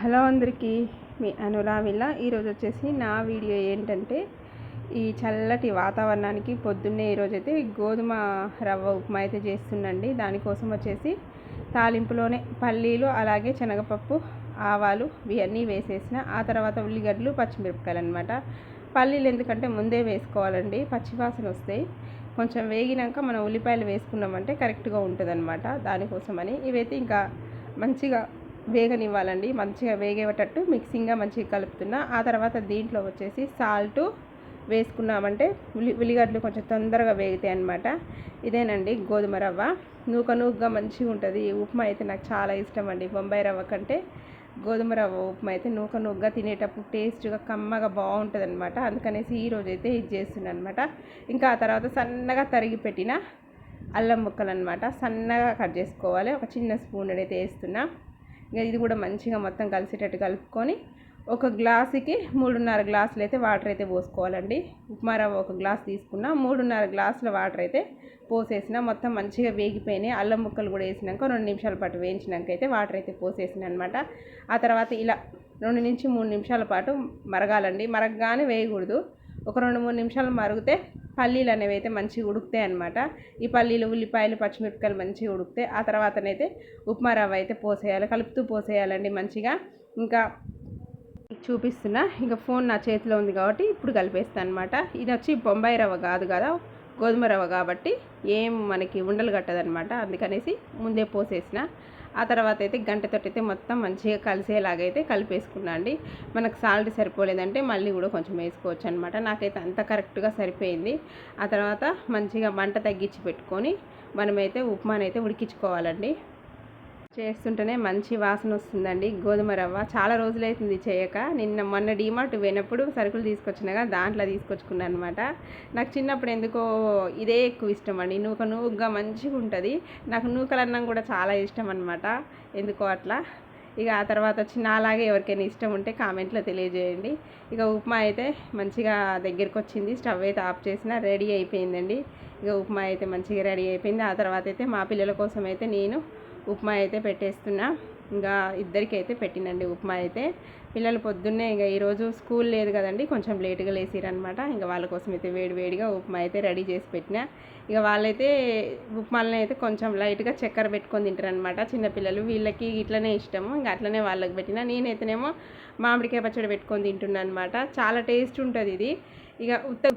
Hello అందరికీ మీ అనురావిల్ల ఈరోజు వచ్చేసి నా వీడియో ఏంటంటే ఈ చల్లటి వాతావరణానికి పొద్దున్నే ఈరోజైతే గోధుమ రవ్వ ఉప్మా అయితే చేస్తుండండి. దానికోసం వచ్చేసి తాలింపులోనే పల్లీలు అలాగే శనగపప్పు ఆవాలు ఇవన్నీ వేసేసిన ఆ తర్వాత ఉల్లిగడ్డలు పచ్చిమిరపకాయలు అనమాట పల్లీలు ఎందుకంటే ముందే వేసుకోవాలండి. పచ్చివాసన వస్తాయి కొంచెం వేగినాక మనం ఉల్లిపాయలు వేసుకున్నామంటే కరెక్ట్గా ఉంటుంది అనమాట దానికోసమని ఇవైతే ఇంకా మంచిగా వేగనివ్వాలండి. మంచిగా వేగేటట్టు మిక్సింగ్గా మంచిగా కలుపుతున్నా. ఆ తర్వాత దీంట్లో వచ్చేసి సాల్ట్ వేసుకున్నామంటే ఉల్లి ఉల్లిగడ్డలు కొంచెం తొందరగా వేగుతాయి అనమాట ఇదేనండి గోధుమ రవ్వ. నూక నూకగా మంచిగా ఉంటుంది. ఉప్మా అయితే నాకు చాలా ఇష్టం అండి బొంబాయి రవ్వ కంటే గోధుమ రవ్వ ఉప్మా అయితే నూక నూకగా తినేటప్పుడు టేస్ట్గా కమ్మగా బాగుంటుంది అనమాట అందుకనేసి ఈరోజు అయితే ఇది చేస్తున్నాను అనమాట ఇంకా ఆ తర్వాత సన్నగా తరిగి పెట్టిన అల్లం ముక్కలు అనమాట సన్నగా కట్ చేసుకోవాలి. ఒక చిన్న స్పూన్ అయితే వేస్తున్నా. ఇది కూడా మంచిగా మొత్తం కలిసేటట్టు కలుపుకొని ఒక గ్లాసుకి మూడున్నర గ్లాసులు అయితే వాటర్ అయితే పోసుకోవాలండి. ఉప్మా రవ్వ ఒక గ్లాస్ తీసుకున్న మూడున్నర గ్లాసుల వాటర్ అయితే పోసేసిన మొత్తం మంచిగా వేగిపోయినాయి. అల్లం ముక్కలు కూడా వేసినాక రెండు నిమిషాల పాటు వేయించినాక అయితే వాటర్ అయితే పోసేసిన అనమాట ఆ తర్వాత ఇలా రెండు నుంచి మూడు నిమిషాల పాటు మరగాలండి. మరగగానే వేయకూడదు. ఒక రెండు మూడు నిమిషాలు మరిగితే పల్లీలు అనేవి అయితే మంచిగా ఉడుకుతాయి అనమాట ఈ పల్లీలు ఉల్లిపాయలు పచ్చిమిరపకాయలు మంచిగా ఉడికితే ఆ తర్వాతనైతే ఉప్మా రవ్వ అయితే పోసేయాలి కలుపుతూ పోసేయాలండి మంచిగా. ఇంకా చూపిస్తున్నా. ఇంకా ఫోన్ నా చేతిలో ఉంది కాబట్టి ఇప్పుడు కలిపేస్తాను అనమాట ఇది వచ్చి బొంబాయి రవ్వ కాదు కదా? గోధుమ రవ్వ కాబట్టి ఏం మనకి ఉండలు కట్టదనమాట అందుకనేసి ముందే పోసేసిన. ఆ తర్వాత అయితే గంటతో అయితే మొత్తం మంచిగా కలిసేలాగైతే కలిపేసుకున్నా అండి. మనకు సాల్ట్ సరిపోలేదంటే మళ్ళీ కూడా కొంచెం వేసుకోవచ్చు అనమాట నాకైతే అంత కరెక్ట్గా సరిపోయింది. ఆ తర్వాత మంచిగా మంట తగ్గించి పెట్టుకొని మనమైతే ఉప్మానైతే ఉడికించుకోవాలండి. చేస్తుంటేనే మంచి వాసన వస్తుందండి. గోధుమ రవ్వ చాలా రోజులైతుంది చేయక. నిన్న మొన్న డీమార్ట్ పోయినప్పుడు సరుకులు తీసుకొచ్చినాగా దాంట్లో తీసుకొచ్చుకున్నాను అనమాట నాకు చిన్నప్పుడు ఎందుకో ఇదే ఎక్కువ ఇష్టం అండి. నూక నూగ్గా మంచిగా ఉంటుంది. నాకు నూకలన్నం కూడా చాలా ఇష్టం అనమాట ఎందుకో అట్లా. ఇక ఆ తర్వాత వచ్చి నాలాగే ఎవరికైనా ఇష్టం ఉంటే కామెంట్లో తెలియజేయండి. ఇక ఉప్మా అయితే మంచిగా దగ్గరికి వచ్చింది స్టవ్ అయితే ఆఫ్ చేసిన రెడీ అయిపోయిందండి. ఇక ఉప్మా అయితే మంచిగా రెడీ అయిపోయింది. ఆ తర్వాత అయితే మా పిల్లల కోసం అయితే నేను ఉప్మా అయితే పెట్టేస్తున్నా. ఇంకా ఇద్దరికి అయితే పెట్టినండి ఉప్మా అయితే. పిల్లలు పొద్దున్నే ఇంకా ఈరోజు స్కూల్ లేదు కదండి కొంచెం లేటుగా లేసిరనమాట ఇంకా వాళ్ళ కోసం అయితే వేడి వేడిగా ఉప్మా అయితే రెడీ చేసి పెట్టిన. ఇక వాళ్ళైతే ఉప్మాలని అయితే కొంచెం లైట్గా చక్కెర పెట్టుకొని తింటారనమాట చిన్నపిల్లలు వీళ్ళకి ఇట్లనే ఇష్టము. ఇంకా అట్లనే వాళ్ళకి పెట్టిన. నేనైతేనేమో మామిడికాయ పచ్చడి పెట్టుకొని తింటున్నాను అనమాట చాలా టేస్ట్ ఉంటుంది ఇది. ఇక ఉత్త